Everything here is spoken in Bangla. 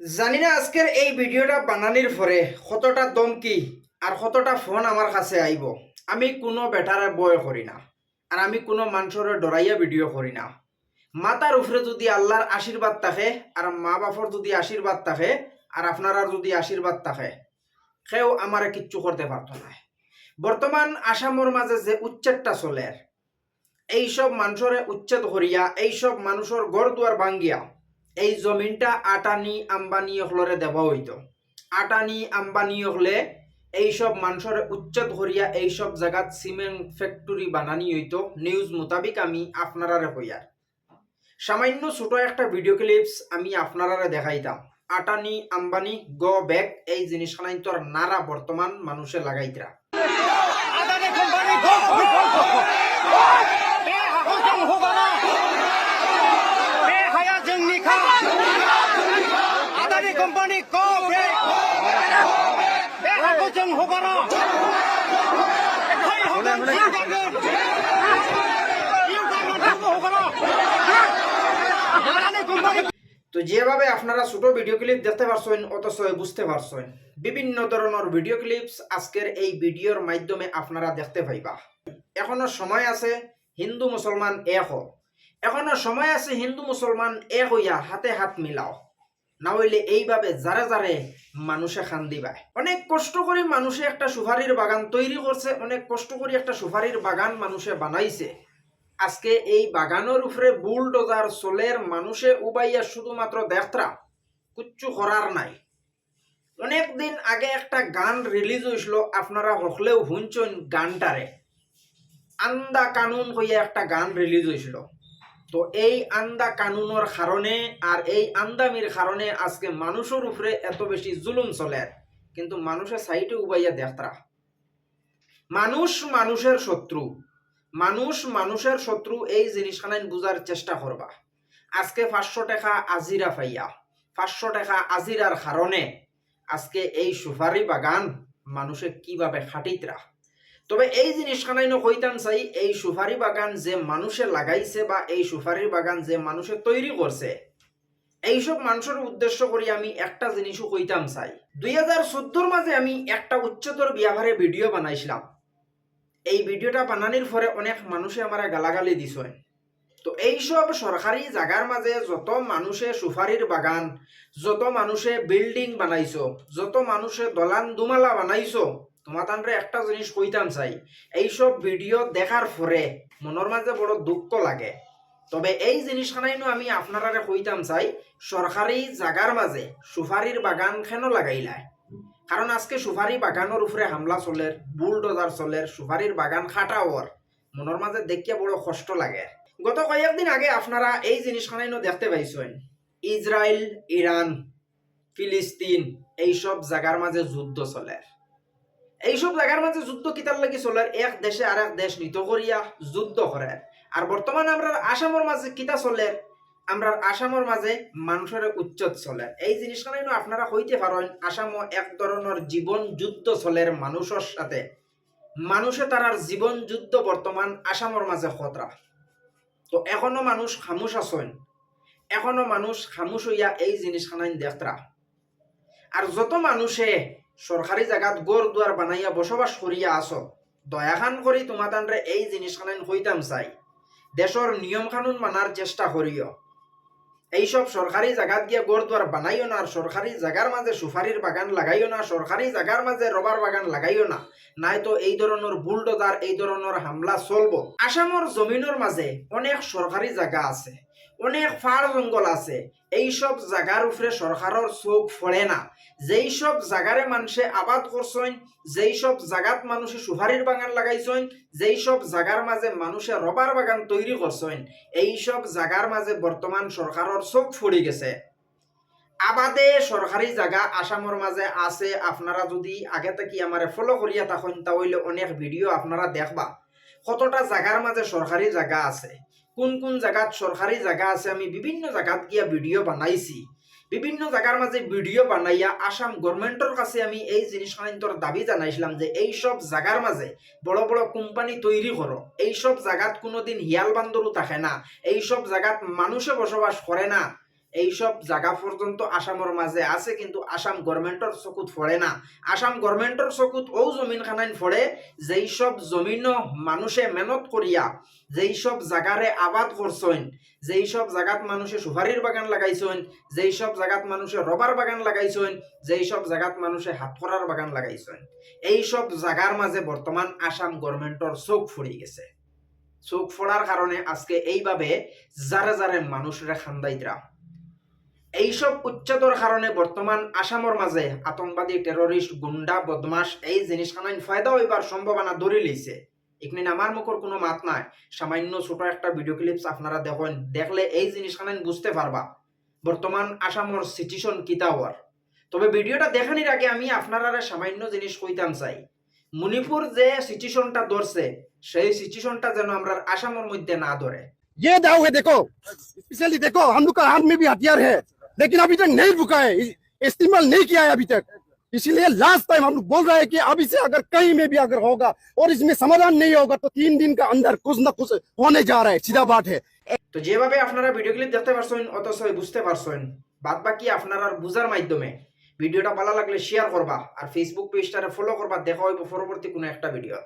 জানি না আজকের এই ভিডিওটা বানানির পরে কতটা দমকি আর কতটা ফোন আমার কাছে আইব আমি কোনো বেটারে বয় করি না আর আমি কোনো মানুষের ডরাইয়া ভিডিও করি না। মাতার উপরে যদি আল্লাহর আশীর্বাদ থাকে আর মা বাপর যদি আশীর্বাদ থাকে আর আপনার যদি আশীর্বাদ থাকে, সেও আমার কিচ্ছু করতে পারতো না। বর্তমান আসামর মাঝে যে উচ্ছেদটা চলে, এইসব মানুষের উচ্ছেদ করিয়া এইসব মানুষের গড় দুয়ার ভাঙ্গিয়া এই জমিনটা আটানি আম্বানি হলরে দেওয়া হইতো আটানি আম্বানি হলে এইসব মানুষের উচ্ছেদ করিয়া এইসব জায়গাত সিমেন্ট ফ্যাক্টরি বানানি হইতো নিউজ মোতাবিক আমি আপনারারে হইয়ার সামান্য ছোট একটা ভিডিও ক্লিপস আমি আপনারারে দেখাইতাম আটানি আম্বানি গ ব্যাগ এই জিনিসখানাই তোর নারা বর্তমান মানুষে লাগাইতরা তো যেভাবে আপনারা ছোট ভিডিও ক্লিপ দেখতে পারছেন, অথচ বুঝতে পারছেন, বিভিন্ন ধরনের ভিডিও ক্লিপস আজকের এই ভিডিওর মাধ্যমে আপনারা দেখতে পাইবা। এখনও সময় আছে, হিন্দু মুসলমান এক। এখনও সময় আছে, হিন্দু মুসলমান এক হইয়া হাতে হাত মিলাও। না হইলে এইভাবে যারে যারে মানুষে খান দিবায় অনেক কষ্ট করে মানুষে একটা সুপারির বাগান তৈরি করছে, অনেক কষ্ট করে একটা সুপারির বাগান মানুষে বানাইছে। আজকে এই বাগানের উপরে বুলডোজার সোলের মানুষে উবাইয়া শুধুমাত্র দেখতরা কুচ্ছু করার নাই। অনেক দিন আগে একটা গান রিলিজ হয়েছিল আপনারা হকলেও শুনছেন গানটারে আন্দা কানুন হইয়া একটা গান রিলিজ হয়েছিল তো এই আন্দা কানুনের কারণে আর এই আন্দামির কারণে আজকে মানুষের উপরে এত বেশি জুলুম চলে। কিন্তু মানুষের সাইডে উবাইয়া দেখতরা মানুষ মানুষের শত্রু। মানুষ মানুষের শত্রু এই জিনিসখানাই বুঝার চেষ্টা করবা। আজকে পাঁচশো টাকা আজিরা পাইয়া, পাঁচশো টাকা আজিরার কারণে আজকে এই সুপারি বাগান মানুষে কীভাবে খাটিতরা? তবে এই জিনিসখানাই কইতাম চাই, এই সুপারি বাগান যে মানুষে লাগাইছে বা এই সুপারির বাগান যে মানুষে তৈরি করছে, এইসব মানুষের উদ্দেশ্য করি আমি একটা জিনিসও কইতাম চাই। দুই হাজার চোদ্দোর মাঝে আমি একটা উচ্চতর বিয়াভারে ভিডিও বানাইছিলাম। এই ভিডিওটা বানানির পরে অনেক মানুষে আমার গালাগালি দিছেন তো এইসব সরকারি জায়গার মাঝে যত মানুষে সুপারির বাগান, যত মানুষে বিল্ডিং বানাইছো, যত মানুষে দলান দুমালা বানাইছো তোমাতানরে একটা জিনিস কইতাম চাই, এইসব ভিডিও দেখার পরে মনের মাঝে বড় দুঃখ লাগে। তবে এই জিনিসখানাইনো আমি আপনারারে কইতাম চাই সরকারি জাগার মাঝে সুপারির বাগান কেন লাগাইলায় কারণ আজকে সুপারি বাগানের উপরে হামলা চলের বুলডোজার চলের সুপারির বাগান খাটা ওর মনের মাঝে দেখিয়ে বড় কষ্ট লাগে। গত কয়েকদিন আগে আপনারা এই জিনিসখানাইনো দেখতে পাইছেন। ইসরায়েল ইরান ফিলিস্তিন, এইসব জায়গার মাঝে যুদ্ধ চলে। এইসব জায়গার মাঝে যুদ্ধ কিতার লাগি চলে, এক দেশে আর এক দেশ নিত করিয়া যুদ্ধ করে আর বর্তমানে আমরা আসামের মাঝে কিতা চলে আমরা আসামের মাঝে মানুষের উচ্চত চলে। এই জিনিসখানাই আপনারা হইতে পারেন আসামও এক ধরনের জীবন যুদ্ধ চলের মানুষের সাথে। মানুষে তারার জীবন যুদ্ধ বর্তমান আসামের মাঝে খতরা। তো এখনও মানুষ খামুশ আছেন। এখনও মানুষ খামুশ হইয়া এই জিনিসখানাই দেখতরা। আর যত মানুষে সরকারি জায়গাত গড় দুয়ার বানাইয়া বসবাস করিয়া আছো দয়াখান করি তোমাতানরে এই জিনিসখানাই হইতাম চাই। দেশর নিয়ম কানুন মানার চেষ্টা করিও। এইসব সরকারি জাগাত গিয়ে গোরদুয়ার বানাইও না আর সরকারি জায়গার মাঝে সুপারির বাগান লাগাইও না সরকারি জায়গার মাঝে রবার বাগান লাগাইও না। নাই তো এই ধরনের বুলডোজার এই ধরনের হামলা চলব। আসামর জমিনের মাঝে অনেক সরকারি জায়গা আছে। অনেক ফার জঙ্গল আছে। এইসব জায়গার উপরে সরকারের চোখ ফড়ে না। যেই সব জায়গারে মানুষে আবাদ করছেন যেই সব জায়গাত মানুষে সুপারির বাগান লাগাইছেন যেই সব জায়গার মাঝে মানুষে রবার বাগান তৈরি করছেন এই সব জায়গার মাঝে বর্তমান সরকারের চোখ ফুড়ি গেছে। আবাদে সরকারি জায়গা আসামের মাঝে আছে, আপনারা যদি আগে থেকে আমারে ফলো করিয়া তখন তাহলে অনেক ভিডিও আপনারা দেখবা। কতটা জায়গার মাঝে সরকারি জায়গা আছে। কোন কোন জায়গাত সরকারি জায়গা আছে, আমি বিভিন্ন জায়গাত গিয়া ভিডিও বানাইছি। বিভিন্ন জায়গার মাঝে ভিডিও বানাইয়া আসাম গভর্নমেন্টের কাছে আমি এই জিনিসখানিন্তর দাবি জানাইছিলাম যে এই সব জায়গার মাঝে বড় বড় কোম্পানি তৈরি করো এই সব জায়গাত কোনোদিন হিয়াল বান্দরও থাকে না। এই সব জায়গাত মানুষে বসবাস করে না। এইসব জায়গা পর্যন্ত আসামের মাঝে আছে, কিন্তু আসাম গভর্নমেন্টর চকুত ফড়ে না। আসাম গভর্নমেন্টর চকুত ও জমিন খানাইন ফড়ে যেই সব জমিন মানুষে মেহনত করিয়া যেই সব জাগারে আবাদ করছেন যেই সব জাগাত মানুষে সুপারির বাগান লাগাইছেন যেই সব জাগাত মানুষে রবার বাগান লাগাইছেন যেই সব জাগাত মানুষে হাতকরার বাগান লাগাইছেন এই সব জাগার মাঝে বর্তমান আসাম গভর্নমেন্টর চোখ ফুরি গেছে। চোখ ফোড়ার কারণে আজকে এইভাবে যারে যারে মানুষরা খান্দাইতরা এইসব উচ্ছেদর কারণে বর্তমান আসামর মাঝে আতঙ্কবাদী টেররিস্ট গুন্ডা বদমাস এই জিনিসখানাইন ফায়দা হইবার সম্ভাবনা ধরে লইছে এখানে আমার মুখর কোনো মাত নাই সামান্য ছোট একটা ভিডিও ক্লিপস আপনারা দেখেন দেখলে এই জিনিসখানাইন বুঝতে পারবা বর্তমান আসামর সিচুয়েশন কিতা হওয়ার তবে ভিডিওটা দেখানির আগে আমি আপনারা সামান্য জিনিস কইতাম চাই মণিপুর যে সিচুয়েশনটা ধরছে সেই সিচুয়েশনটা যেন আমরা আসামের মধ্যে না ধরে ये दाव है देखो स्पेशली देखो हम लोग का हाथ में भी हथियार है लेकिन अभी तक नहीं रुका है इ- इस्तेमाल नहीं किया है अभी तक इसलिए लास्ट टाइम हम लोग बोल रहे हैं कि अभी से अगर कहीं में भी अगर होगा और इसमें समाधान नहीं होगा तो तीन दिन का अंदर कुछ ना कुछ होने जा रहा है सीधा बात है তো যেভাবে আপনারা ভিডিও ক্লিপ দেখতে পারছেন অথচ বুঝতে পারছেন বাদ বাকি আপনারা বুঝার মাধ্যমে ভিডিওটা ভালো লাগলে শেয়ার করবা আর ফেসবুক পেজটারে ফলো করবা দেখা হইব পরবর্তী কোনো একটা ভিডিও